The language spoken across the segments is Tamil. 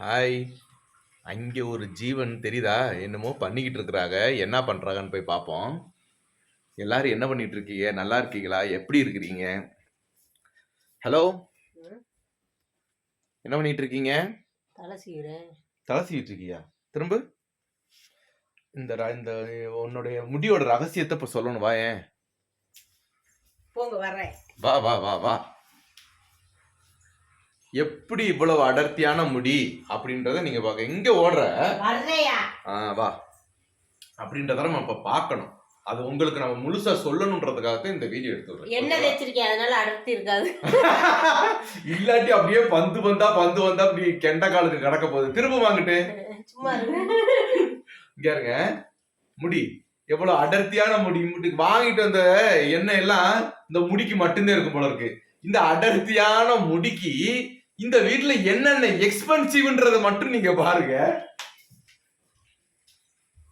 ஹாய். அங்கே ஒரு ஜீவன் தெரியுதா? என்னமோ பண்ணிக்கிட்டு இருக்கிறாங்க. என்ன பண்ணுறாங்கன்னு போய் பார்ப்போம். எல்லாரும் என்ன பண்ணிட்டு இருக்கீங்க? நல்லா இருக்கீங்களா? எப்படி இருக்கிறீங்க? ஹலோ. என்ன பண்ணிட்டு இருக்கீங்க? தலை சீவுறேன் தலை சீவிட்டு இருக்கியா? திரும்ப. இந்த இந்த உன்னுடைய முடியோட ரகசியத்தை இப்போ சொல்லணும். வா ஏன்? போங்க வர்றேன். வா வா வா வா. எப்படி இவ்வளவு அடர்த்தியான முடி அப்படின்றத நீங்க பார்க்க எங்க ஓடுற? ஆ வா. அப்படின்றத நம்ம இப்ப பார்க்கணும். அது உங்களுக்கு நம்ம முழுசா சொல்லணுன்றதுக்காக தான் இந்த வீடியோ எடுத்து என்ன தேய்ச்சிருக்கேன் அதனால அடர்த்தி இருக்காது. இல்லாட்டி அப்படியே பந்து வந்தா பந்து வந்தா அப்படி கெண்ட காலுக்கு கிடக்க போகுது. திரும்ப வாங்கிட்டு. சும்மா இங்க இருங்க. முடி. எவ்வளவு அடர்த்தியான முடி. முடி வாங்கிட்டு வந்த எண்ணெய் எல்லாம் இந்த முடிக்கு மட்டும்தான் இருக்கும் போல இருக்கு. இந்த அடர்த்தியான முடிக்கு இந்த வீட்டுல என்னென்ன எக்ஸ்பென்சிவ்ன்றத மட்டும் நீங்க பாருங்க.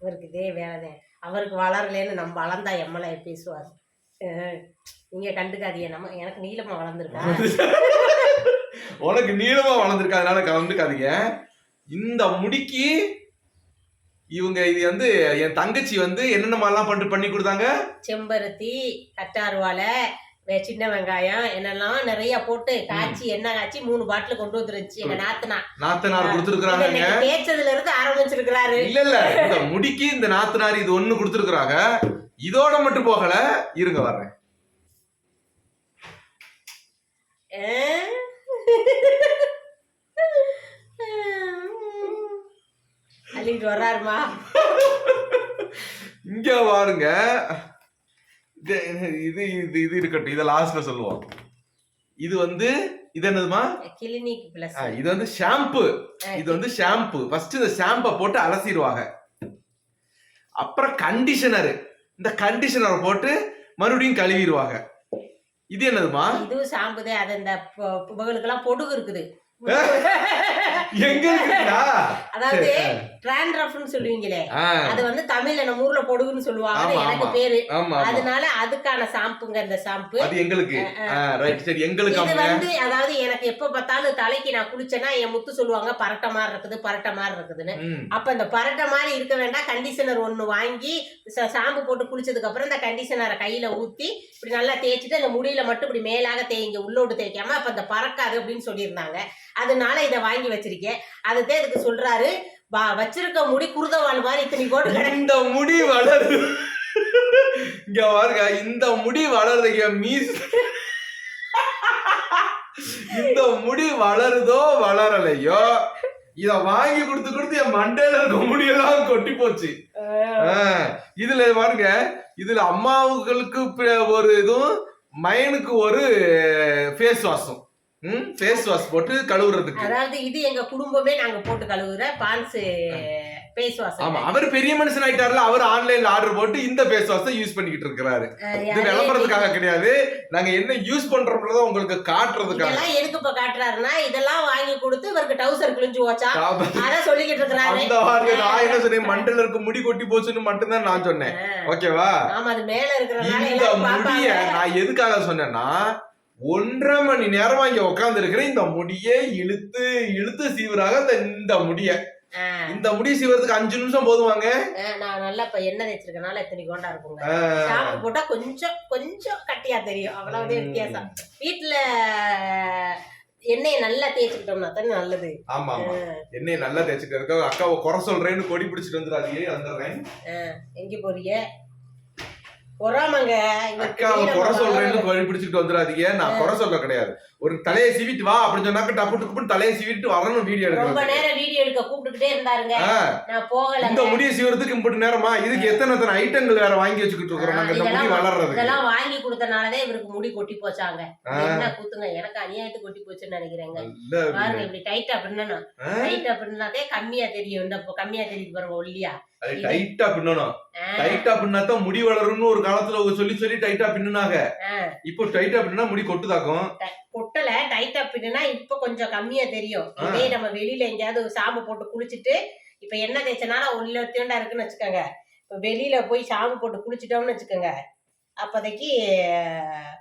இவருக்கு இதே வேலைதான். அவருக்கு வளரலன்னு நம்ம வளர்ந்தா எம்மல பேசுவார். நீங்க கண்டுக்காதீங்க. நம்ம எனக்கு நீளமா வளர்ந்துருக்கா? உனக்கு நீளமா வளர்ந்துருக்கு? அதனால கலந்துக்காதீங்க. இந்த முடிக்கு இவங்க இது வந்து என் தங்கச்சி வந்து என்னென்ன மாதிரிலாம் பண்ணி பண்ணி கொடுத்தாங்க? செம்பருத்தி கட்டார்வாழை சின்ன வெங்காயம் என்னெல்லாம் நிறைய போட்டு காய்ச்சி எண்ணெய் காய்ச்சி மூணு பாட்டில் கொண்டு வந்துருச்சு எங்க நாத்தனா. நாத்தனார் கொடுத்துருக்குறாங்க. இன்னைக்கு தேய்ச்சதுல இருந்து ஆரம்பிச்சிருக்கிறாரு இல்ல இல்ல இந்த முடிக்கு இந்த நாத்தனார் இது ஒண்ணு கொடுத்துருக்குறாங்க. இதோட மட்டும் போகல. இருங்க வர்றேன். அள்ளிட்டு வர்றாருமா? இங்க பாருங்க. இது இது இது இது இருக்கட்டும். இதை லாஸ்ட்ல சொல்லுவோம். இது வந்து இது என்னதுமா? இது வந்து ஷாம்பு இது வந்து ஷாம்பு ஃபர்ஸ்ட் இந்த ஷாம்பை போட்டு அலசிடுவாங்க. அப்புறம் கண்டிஷனர் இந்த கண்டிஷனரை போட்டு மறுபடியும் கழுவிடுவாங்க. இது என்னதுமா? இதுவும் சாம்புதே அது இந்த பொடுகு இருக்குது. எங்க இருக்குடா அதாவது டிராண்ட்ரஃப்னு சொல்லுவீங்களே அது வந்து தமிழ்ல நம்ம ஊர்ல பொடுகுன்னு சொல்லுவாங்க எனக்கு. பேரு. அதனால அதுக்கான ஷாம்புங்க இந்த ஷாம்பு. அது எங்களுக்கு. ரைட் சரி எங்களுக்கு இது வந்து அதாவது எனக்கு எப்ப பார்த்தாலும் தலைக்கு நான் குளிச்சேன்னா என் முத்து சொல்லுவாங்க பரட்ட மாதிரி இருக்குது பரட்ட மாதிரி இருக்குதுன்னு. அப்ப இந்த பரட்ட மாதிரி இருக்க வேண்டாம் கண்டிஷனர் ஒண்ணு வாங்கி ஷாம்பு போட்டு குளிச்சதுக்கு அப்புறம் இந்த கண்டிஷனரை கையில ஊத்தி இப்படி நல்லா தேய்ச்சிட்டு அந்த முடியில மட்டும் இப்படி மேலாக தேய்ங்க உள்ளோட்டு தேய்க்காம அப்ப அந்த பறக்காது அப்படின்னு சொல்லியிருந்தாங்க. அதனால இதை வாங்கி வச்சிருக்கேன். அதுதான் இதுக்கு சொல்றாரு. வா- வச்சிருக்க முடி குருதவாள் மாதிரி இத்தனை போட்டு இந்த முடி வளருது. இங்க பாருங்க இந்த முடி வளருதுங்க மீஸ் இந்த முடி வளருதோ வளரலையோ இத வாங்கி கொடுத்து கொடுத்து என் மண்டையில இருக்க முடியெல்லாம் கொட்டி போச்சு. இதுல பாருங்க இதுல அம்மாவுகளுக்கு ஒரு இதுவும் மயனுக்கு ஒரு ஃபேஸ் வாஷும் ம் ஃபேஸ் வாஷ் போட்டு கழுவுறதுக்கு. அதாவது இது எங்க குடும்பமே நாங்க போட்டு கழுவுற பான்ஸ் பேஸ் வாஷ் ஆமா அவர் பெரிய மனுஷன் ஆயிட்டார்ல அவர் ஆன்லைன்ல ஆர்டர் போட்டு இந்த ஃபேஸ் வாஷை யூஸ் பண்ணிக்கிட்டு இருக்கிறாரு. இது விளம்பரத்துக்காக கிடையாது. நாங்க என்ன யூஸ் பண்றோம்ன்றத உங்களுக்கு காட்டுறதுக்காக. இதெல்லாம் எதுக்கு இப்ப காட்டுறாருன்னா இதெல்லாம் வாங்கி கொடுத்து இவருக்கு டவுசர் கிழிஞ்சு போச்சா. அத சொல்லிக்கிட்டு இருக்கிறாரு. அந்த வார்த்தை நான் என்ன சொன்னேன்? மண்டல இருக்க முடி கொட்டி போச்சுன்னு மட்டும்தான் நான் சொன்னேன். ஓகேவா ஆமா அது மேல இருக்கிறனால இந்த முடிய நான் எதுக்காக சொன்னேன்னா ஒன்றரை மணி நேரமா இங்க உட்கார்ந்து இருக்கிற இந்த முடியை இழுத்து இழுத்து சீவுறாங்க இந்த இந்த முடிய. இந்த முடி சீவுறதுக்கு அஞ்சு நிமிஷம் போதுவாங்க நான் நல்லா இப்ப எண்ணெய் தேய்ச்சிருக்கனால எத்தனை கொண்டா இருக்குங்க. ஷாம்பு போட்டா கொஞ்சம் கொஞ்சம் கட்டியா தெரியும். அவ்வளவுதான் வித்தியாசம். வீட்டுல எண்ணெயை நல்லா தேய்ச்சிக்கிட்டோம்னா தானே நல்லது. ஆமா ஆமா என்னைய நல்லா தேய்ச்சிட்டு இருக்க அக்காவை குறை சொல்றேன்னு கொடி பிடிச்சிட்டு வந்துடாதீங்க வந்துடுறேன் எங்க போறீங்க? பொறாமங்க. அக்காவை குறை சொல்றேன்னு பிடிச்சிட்டு வந்துடாதீங்க. நான் குறை சொல்ல கிடையாது. ஒரு தலையை சீவிட்டு வா அப்படின்னு சொன்னாக்க டப்பு டப்புன்னு தலையை சீவிட்டு வரணும் வீடியோ ரொம்ப எடுக்கிறது நேரம் வீடியோ எடுக்க கூப்பிட்டுக்கிட்டே இருந்தாருங்க. நான் போகல இந்த முடியை சீவுறதுக்கு இம்புட்டு நேரமா? இதுக்கு எத்தனை எத்தனை ஐட்டங்கள் வேற வாங்கி வச்சுக்கிட்டு இருக்கிறோம் நாங்க இந்த முடி இதெல்லாம் வளர்றதுக்கு? இதெல்லாம் வாங்கி கொடுத்தனாலதான் இவருக்கு முடி கொட்டி போச்சாங்க. என்ன கூத்துங்க? எனக்கு அநியாயத்து கொட்டி போச்சுன்னு நினைக்கிறேங்க. பாருங்க இப்படி டைட்டா பின்னணும். ஆ? டைட்டா பின்னாதே கம்மியா தெரியும். இந்த கம்மியா தெரியுது பாருங்க ஒல்லியா. அது டைட்டா பின்னணும். டைட்டா பின்னாதான் முடி வளரும்னு ஒரு காலத்துல சொல்லி சொல்லி டைட்டா பின்னுனாங்க. இப்போ டைட்டா பின்னா முடி கொட்டுதாக்கும். கொட்டல டைட்டா பின்னா இப்ப கொஞ்சம் கம்மியா தெரியும். இதே நம்ம வெளியில எங்கேயாவது சாம்பு போட்டு குளிச்சுட்டு இப்ப எண்ணெய் தேய்ச்சனால உள்ள தேண்டா இருக்குன்னு வச்சுக்கோங்க. இப்ப வெளியில போய் சாம்பு போட்டு குளிச்சிட்டோம்னு வச்சுக்கோங்க. அப்போதைக்கு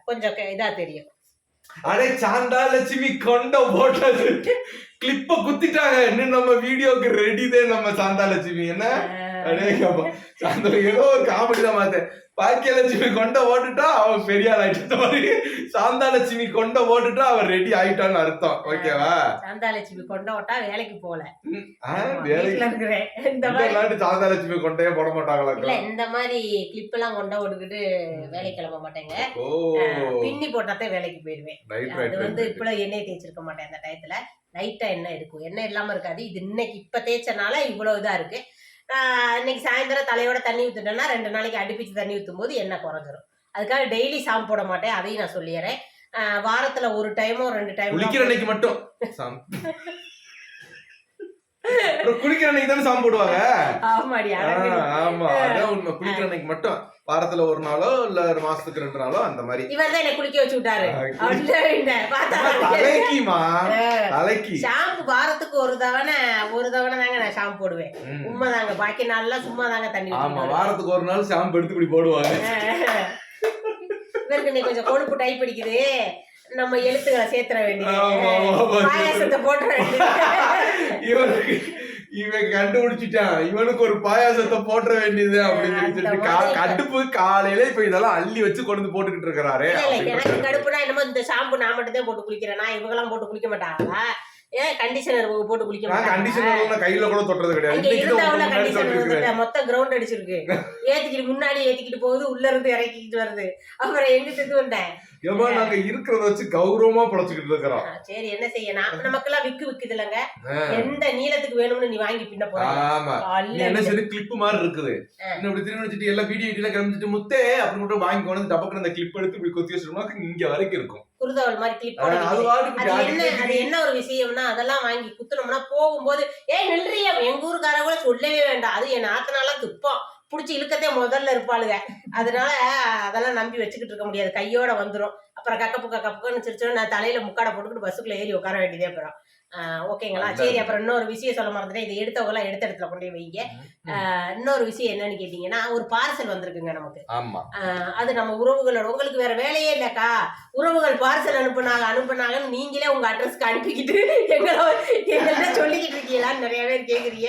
கொஞ்சம் இதா தெரியும். அடே சாந்தா லட்சுமி கொண்ட போட்டது. கிளிப்ப குத்திட்டாங்க. இன்னும் நம்ம வீடியோக்கு ரெடிதே நம்ம சாந்தா லட்சுமி. என்ன? அடே அப்பா, சாந்தா ஏதோ ஒரு காமெடி தான் பார்த்தேன். பாக்கியலட்சுமி கொண்ட ஓட்டுட்டா அவன் பெரிய ஆள் ஆயிட்ட மாதிரி சாந்தா லட்சுமி கொண்ட ஓட்டுட்டா அவன் ரெடி ஆயிட்டான்னு அர்த்தம். ஓகேவா? சாந்தாலட்சுமி கொண்ட விட்டா வேலைக்கு போல வேலைக்கு வீட்டுல இருக்கிறேன். இந்த இந்த மாதிரி நாட்டு சாந்தா லட்சுமி கொண்டையே போட இல்ல மாட்டாங்களா இந்த மாதிரி கிளிப் எல்லாம் கொண்ட விட்டுக்கிட்டு வேலைக்கு கிளம்ப மாட்டேங்க. பின்னி போட்டாதான் வேலைக்கு போயிருவேன் ரைட் அது வந்து இப்ப எண்ணெய் தேய்ச்சிருக்க மாட்டேன் அந்த டயத்துல லைட்டா எண்ணெய் இருக்கும் எண்ணெய் இல்லாம இருக்காது. இது இன்னைக்கு இப்ப தேய்ச்சனால இவ்வளவு இதா இருக்கு. இன்னைக்கு சாயந்தரம் தலையோட தண்ணி ஊத்துட்டேன்னா ரெண்டு நாளைக்கு அடிப்பிச்சு தண்ணி ஊற்றும் போது எண்ணெய் குறைஞ்சிரும். அதுக்காக டெய்லி சாம்பு போட மாட்டேன் அதையும் நான் சொல்லிடுறேன். ஆஹ் வாரத்துல ஒரு டைமோ ரெண்டு குளிக்கிற டைம் அன்னைக்கு மட்டும். அப்புறம் குளிக்கிற அன்னைக்கு தானே சாம்பு போடுவாங்க? ஆமாடி ஆமா. அதான் உண்மை. குளிக்கிற அன்னைக்கு மட்டும் வாரத்துல ஒரு நாளோ இல்ல ஒரு மாசத்துக்கு ரெண்டு நாளோ அந்த மாதிரி. இவர் தான் என்ன குளிக்க வச்சு விட்டாரு. தலைக்கிமா தலைக்கு. ஷாம்பு வாரத்துக்கு ஒரு தவணை ஒரு தவணை தாங்க நான் ஷாம்பு போடுவேன். உண்மைதாங்க. பாக்கி நாள்லாம் சும்மா தாங்க தண்ணி ஆமா வாரத்துக்கு ஒரு நாள் ஷாம்பு எடுத்து இப்படி போடுவாங்க. இவருக்கு நீ கொஞ்சம் கொழுப்பு டைப் அடிக்குது நம்ம எழுத்துக்களை சேர்த்துற வேண்டியது. பாயாசத்தை போட்டுற வேண்டியது. இவன் கண்டுபிடிச்சிட்டான். இவனுக்கு ஒரு பாயாசத்தை போட்டுற வேண்டியது அப்படின்னு சொல்லிட்டு. கடுப்பு காலையில இப்ப இதெல்லாம் அள்ளி வச்சு கொண்டு போட்டுக்கிட்டு இருக்கிறாரு. கடுப்புனா என்னமோ இந்த ஷாம்பு நான் மட்டும் தான் போட்டு குளிக்கிறேன்? நான் இவங்கெல்லாம் போட்டு குளிக்க மாட்டாங்களா? ஏன் கண்டிஷனர் போட்டு குளிக்க நான் மாட்டாங்க. கண்டிஷனர் கையில கூட தொட்டது கிடையாது. கண்டிஷனர் மொத்த கிரவுண்ட் அடிச்சிருக்கு. ஏத்திக்கிட்டு முன்னாடி ஏத்திக்கிட்டு போகுது உள்ள இருந்து இறக்கிக்கிட்டு வருது. அப்புறம் வந்தேன் ஏம்மா நாங்க இருக்கிறத வச்சு கௌரவமா பொழைச்சுக்கிட்டு இருக்கிறோம். சரி என்ன செய்ய? நான் நமக்கெல்லாம் விக்கு விக்குது இல்லைங்க. எந்த நீளத்துக்கு வேணும்னு நீ வாங்கி பின்ன போற. ஆமா. என்ன சரி கிளிப் மாதிரி இருக்குது. இன்னும் இப்படி திரும்பி வச்சுட்டு எல்லா வீடியோ கிளம்பிட்டு முத்தே அப்படி மட்டும் வாங்கி கொண்டு டபக்குன்னு அந்த கிளிப் எடுத்து இப்படி கொத்தி இங்க வரைக்கும் இருக்கும். குருதவள் மாதிரி கிளிப் அது என்ன அது என்ன ஒரு விஷயம்னா அதெல்லாம் வாங்கி குத்துனோம்னா போகும்போது ஏய் நில்றியா எங்க ஊருக்காரங்க கூட சொல்லவே வேண்டாம். அது என் ஆத்தனாலாம் துப்பம். புடிச்சு இழுக்கத்தே முதல்ல இருப்பாளுங்க அதனால அதெல்லாம் நம்பி வச்சுக்கிட்டு இருக்க முடியாது. கையோட வந்துரும். அப்புறம் கக்கப்பு கக்கப்புன்னு சிரிச்சோம் நான் தலையில முக்காடை போட்டுக்கிட்டு பஸ்ஸுக்குள்ள ஏறி உட்கார வேண்டியதே அப்புறம். ஓகேங்களா? சரி அப்புறம் இன்னொரு விஷயம் சொல்ல மறந்துட்டேன். இதை எடுத்தவங்க எல்லாம் எடுத்த இடத்துல கொண்டு வைங்க. ஆஹ் இன்னொரு விஷயம் என்னன்னு கேட்டீங்கன்னா ஒரு பார்சல் வந்திருக்குங்க நமக்கு. அது நம்ம உறவுகளோட உங்களுக்கு வேற வேலையே இல்லக்கா. உறவுகள் பார்சல் அனுப்புனாங்க அனுப்புனாங்கன்னு நீங்களே உங்க அட்ரஸ்க்கு அனுப்பிக்கிட்டு எங்களை எங்கள்கிட்ட சொல்லிக்கிட்டு இருக்கீங்களான்னு நிறைய பேர் கேக்குறீங்க.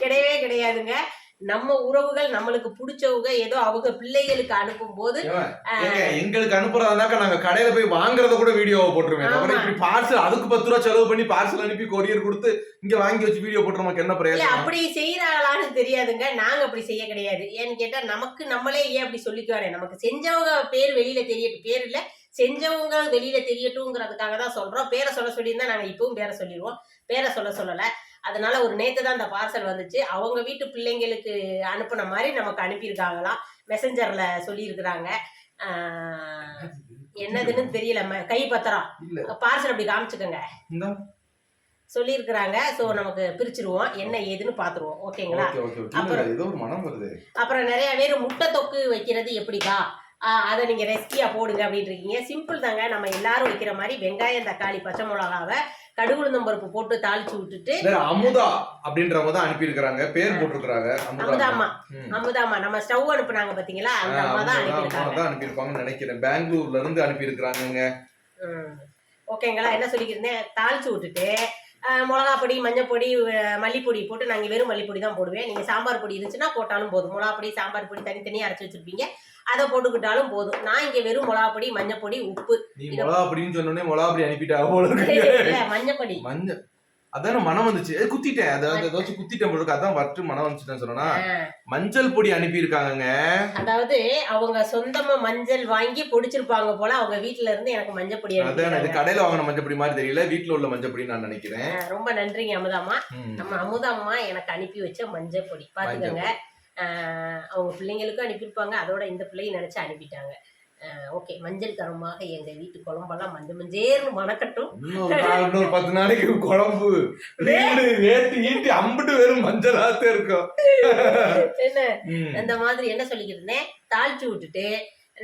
கிடையவே கிடையாதுங்க. நம்ம உறவுகள் நம்மளுக்கு பிடிச்சவங்க ஏதோ அவங்க பிள்ளைகளுக்கு அனுப்பும் போது எங்களுக்கு அனுப்புறதாக்கா நாங்க கடையில போய் வாங்குறத கூட வீடியோவை போட்டுருவேன். அப்புறம் இப்படி பார்சல் அதுக்கு பத்து ரூபா செலவு பண்ணி பார்சல் அனுப்பி கொரியர் கொடுத்து இங்க வாங்கி வச்சு வீடியோ போட்டு நமக்கு என்ன பிரயோஜனம்? அப்படி செய்யறாங்களான்னு தெரியாதுங்க. நாங்க அப்படி செய்ய கிடையாது. ஏன்னு கேட்டா நமக்கு நம்மளே ஏன் அப்படி சொல்லிக்குவானே நமக்கு செஞ்சவங்க பேர் வெளியில தெரியட்டும் பேர் இல்ல செஞ்சவங்க வெளியில தெரியட்டும்ங்கிறதுக்காக தான் சொல்றோம். பேரை சொல்ல சொல்லியிருந்தா நாங்க இப்பவும் பேரை சொல்லிடுவோம். பேரை சொல்ல சொல்லல. அதனால ஒரு நேத்து தான் அந்த பார்சல் வந்துச்சு. அவங்க வீட்டு பிள்ளைங்களுக்கு அனுப்புன மாதிரி நமக்கு அனுப்பியிருக்காங்களாம் மெசஞ்சர்ல சொல்லியிருக்கிறாங்க. என்னதுன்னு தெரியல. கை பத்திரம். பார்சல் அப்படி காமிச்சுக்கோங்க. இந்தா. சொல்லியிருக்கிறாங்க. ஸோ நமக்கு பிரிச்சிருவோம். என்ன ஏதுன்னு பார்த்துருவோம் ஓகேங்களா? Okay okay okay. அப்புறம்- இல்ல, ஏதோ ஒரு மனம் வருது. அப்புறம் நிறைய பேர் முட்டை தொக்கு வைக்கிறது எப்படிக்கா அதை நீங்க ரெசிபியா போடுங்க அப்படின்னு இருக்கீங்க. சிம்பிள் தாங்க. நம்ம எல்லாரும் வைக்கிற மாதிரி வெங்காயம் தக்காளி பச்சை மிளகாவை கடுகுளுந்தம் பருப்பு போட்டு தாளிச்சு விட்டுட்டு அமுதா அப்படின்றவங்க தான் அனுப்பி இருக்காங்க பேர் போட்டிருக்காங்க அமுதா அமுதாம்மா ம். அமுதாம்மா நம்ம ஸ்டவ் அனுப்புனாங்க பாத்தீங்களா? அந்த அம்மா தான் தான் அனுப்பியிருப்பாங்கன்னு நினைக்கிறேன். பெங்களூர்ல இருந்து அனுப்பி இருக்காங்க. ஓகேங்களா? என்ன சொல்லிக்கிறேன் தாளிச்சு விட்டுட்டு மிளகா பொடி மஞ்சள் பொடி அஹ், மல்லிப்பொடி போட்டு நாங்கள் வெறும் மல்லிப்பொடி தான் போடுவேன். நீங்கள் சாம்பார் பொடி இருந்துச்சுன்னா போட்டாலும் போதும். மிளகா பொடி சாம்பார் பொடி தனித்தனியாக அரைச்சி வச்சிருப்பீங்க. அதை போட்டுக்கிட்டாலும் போதும். நான் இங்கே வெறும் மிளகா பொடி மஞ்சள் பொடி உப்பு. மிளகா அப்படின்னு சொன்னோடனே மிளகா அப்படி அனுப்பிட்டா போல இருக்கு. இல்ல, மஞ்சள் பொடி மஞ்சள் அதான மனம் வந்துச்சு. குத்திட்டேன். அதாவது ஏதாச்சும் குத்திட்டேன் போல இருக்கு. அதான் வட்டு மனம் வந்துச்சுன்னு சொன்னா மஞ்சள் பொடி அனுப்பி இருக்காங்கங்க அதாவது அவங்க சொந்தமா மஞ்சள் வாங்கி பொடிச்சிருப்பாங்க போல அவங்க வீட்ல இருந்து எனக்கு மஞ்சள் பொடி அதான் இது. கடையில வாங்கின மஞ்சள் பொடி மாதிரி தெரியல. வீட்ல உள்ள மஞ்சள் பொடி நான் நினைக்கிறேன். ரொம்ப நன்றிங்க அமுதாம்மா. ம். நம்ம அமுதாம்மா எனக்கு அனுப்பி வச்ச மஞ்சள் பொடி. பாத்துக்கோங்க. ஆஹ், அவங்க பிள்ளைங்களுக்கும் அனுப்பியிருப்பாங்க. அதோட இந்த பிள்ளையும் நினைச்சு அனுப்பிட்டாங்க. ஓகே. மஞ்சள் தரமாக எங்க வீட்டு குழம்பெல்லாம் மஞ்சள் மஞ்சேர்னு மணக்கட்டும். இன்னொரு பத்து நாளைக்கு குழம்பு. வீடு வேட்டு ஈட்டி அம்பிட்டு வெறும் மஞ்சளாத்தே இருக்கும். என்ன. அந்த மாதிரி என்ன சொல்லிக்கிட்டு இருந்தேன் தாளிச்சு விட்டுட்டு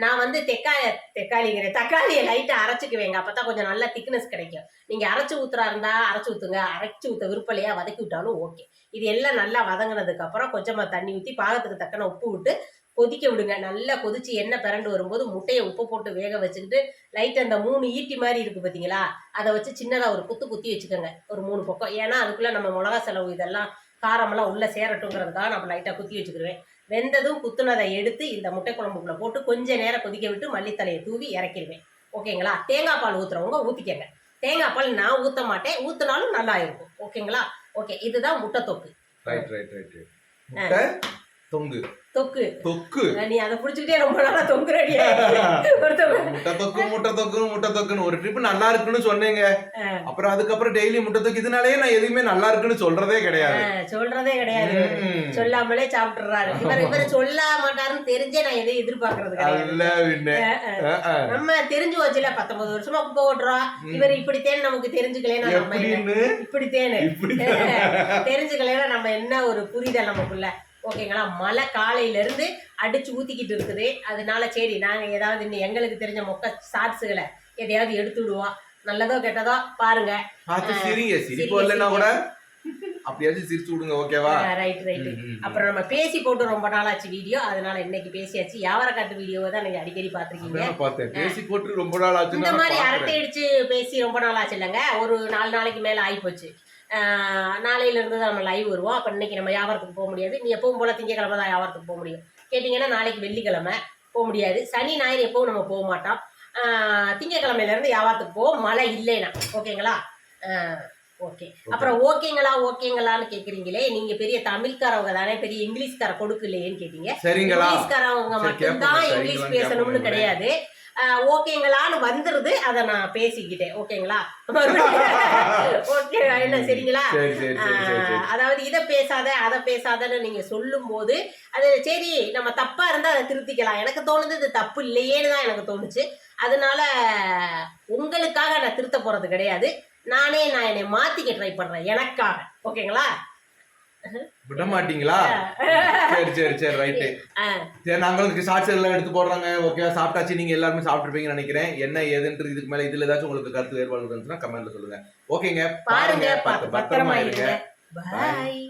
நான் வந்து தெக்காளி தெக்காளிங்கிறேன் தக்காளியை லைட்டா அரைச்சிக்குவேங்க. அப்பதான் கொஞ்சம் நல்ல திக்னஸ் கிடைக்கும். நீங்க அரைச்சு ஊத்துறா இருந்தா அரைச்சு ஊத்துங்க. அரைச்சு ஊத்த விருப்பலையா வதக்கி விட்டாலும் ஓகே இது எல்லாம் நல்லா வதங்கினதுக்கு அப்புறம் கொஞ்சமா தண்ணி ஊத்தி பாகத்துக்கு தக்கன உப்பு விட்டு கொதிக்க விடுங்க. நல்லா கொதிச்சு எண்ணெய் பிறண்டு வரும்போது முட்டையை உப்பு போட்டு வேக வச்சுக்கிட்டு லைட் அந்த மூணு ஈட்டி மாதிரி இருக்கு பாத்தீங்களா? அதை வச்சு சின்னதா ஒரு குத்து குத்தி வச்சுக்கோங்க. ஒரு மூணு பக்கம். ஏன்னா அதுக்குள்ள நம்ம மிளகா செலவு இதெல்லாம் காரமெல்லாம் உள்ள சேரட்டுங்கிறதுக்காக நம்ம லைட்டா குத்தி வச்சுக்கிடுவேன் வெந்ததும் குத்துனதை எடுத்து இந்த முட்டை குழம்புக்குள்ள போட்டு கொஞ்ச நேரம் கொதிக்க விட்டு மல்லித்தலையை தூவி இறக்கிடுவேன் ஓகேங்களா? தேங்காய் பால் ஊத்துறவங்க ஊத்திக்கங்க. தேங்காய் பால் நான் ஊத்த மாட்டேன். ஊத்துனாலும் நல்லா இருக்கும். ஓகேங்களா? ஓகே இதுதான் முட்டை தொக்கு. ரைட் ரைட் ரைட் தொங்கு. தொக்கு. தொக்கு. நீ அதை புடிச்சுக்கிட்டே ரொம்ப நாளா தொங்குறடி முட்டை தொக்கு முட்டை தொக்கு முட்டை தொக்குன்னு. ஒரு ட்ரிப் நல்லா இருக்குன்னு சொன்னீங்க. அப்புறம் அதுக்கப்புறம் டெய்லி முட்டை தொக்கு. இதனாலயே நான் எதுவுமே நல்லா இருக்குன்னு சொல்றதே கிடையாது. சொல்றதே கிடையாது. சொல்லாமலே சாப்பிட்டுறாரு. இவர் இவர் சொல்ல மாட்டாருன்னு தெரிஞ்சே நான் எதையும் எதிர்பார்க்கறது கிடையாது. நம்ம தெரிஞ்சு வச்சுல பத்தொன்பது வருஷமா குப்பை ஓட்டுறோம் இவர் இப்படித்தேன்னு நமக்கு தெரிஞ்சுக்கலைன்னா நம்ம இப்படித்தேன்னு. இப்படி தெரிஞ்சுக்கலைன்னா நம்ம என்ன ஒரு புரிதல் நமக்குள்ள? ஓகேங்களா? மழை காலையில இருந்து அடிச்சு ஊத்திக்கிட்டு இருக்குது. அதனால சரி நாங்க ஏதாவது இன்னும் எங்களுக்கு தெரிஞ்ச மொக்க ஷார்ட்ஸுகளை எதையாவது எடுத்து விடுவோம். நல்லதோ கெட்டதோ பாருங்க. பார்த்து சிரிங்க சிரிப்பு சிரிங்க, வரலன்னா கூட அப்படியாச்சும் சிரிச்சு விடுங்க ஓகேவா? Right right. அப்புறம் நம்ம பேசி போட்டு ரொம்ப நாளாச்சு வீடியோ. அதனால இன்னைக்கு பேசியாச்சு. வியாபார காட்டு வீடியோவை தான் நீங்க அடிக்கடி பாத்திருக்கீங்க பார்த்தேன். பேசி போட்டு ரொம்ப நாள் ஆச்சு இந்த மாதிரி அரட்டை அடிச்சு பேசி ரொம்ப நாள் ஆச்சு இல்லைங்க? ஒரு நாலு நாளைக்கு மேல ஆயிப்போச்சு. ஆஹ் நாளையிலேருந்து தான் நம்ம லைவ் வருவோம். அப்போ இன்றைக்கி நம்ம வியாபாரத்துக்கு போக முடியாது? நீ எப்பவும் போல திங்கக்கிழமை தான் வியாபாரத்துக்கு போக முடியும். கேட்டிங்கன்னா நாளைக்கு வெள்ளிக்கிழமை போக முடியாது. சனி ஞாயிறு எப்பவும் நம்ம போக மாட்டோம். திங்கக்கிழமையிலேருந்து வியாபாரத்துக்கு போவோம். மழை இல்லைனா ஓகேங்களா? ஓகே அப்புறம் ஓகேங்களா ஓகேங்களான்னு கேக்குறீங்களே நீங்க பெரிய தமிழ்காரவங்க தானே பெரிய இங்கிலீஷ்கார கொடுக்கலையேன்னு கேட்டீங்க. சரிங்களா? இங்கிலீஷ்காரவங்க மட்டும்தான் இங்கிலீஷ் பேசணும்னு. கிடையாது. ஓகேங்களான்னு வந்துருது அதை நான் பேசிக்கிட்டேன். ஓகேங்களா? ஓகே இல்ல சரிங்களா? அதாவது இதை பேசாத அதை பேசாதன்னு நீங்க சொல்லும் போது அது சரி நம்ம தப்பா இருந்தா அதை திருத்திக்கலாம். எனக்கு தோணுது இது தப்பு இல்லையேன்னு தான் எனக்கு தோணுச்சு. அதனால உங்களுக்காக நான் திருத்த போறது கிடையாது. நானே நான் என்னை மாத்திக்க ட்ரை பண்றேன் எனக்காக. ஓகேங்களா? விட மாட்டீங்களா? சரி சரி சரி ரைட்டு சரி நாங்களுக்கு ஷார்ட்ஸ் எல்லாம் எடுத்து போடுறாங்க. ஓகே சாப்பிட்டாச்சு நீங்க எல்லாருமே சாப்பிட்டுருப்பீங்கன்னு நினைக்கிறேன். என்ன ஏதுன்றது இதுக்கு மேல இதுல ஏதாச்சும் உங்களுக்கு கருத்து வேறுபாடு இருந்துச்சுன்னா கமெண்ட்ல சொல்லுங்க. ஓகேங்க பாருங்க பத்திரமா இருங்க. பாய்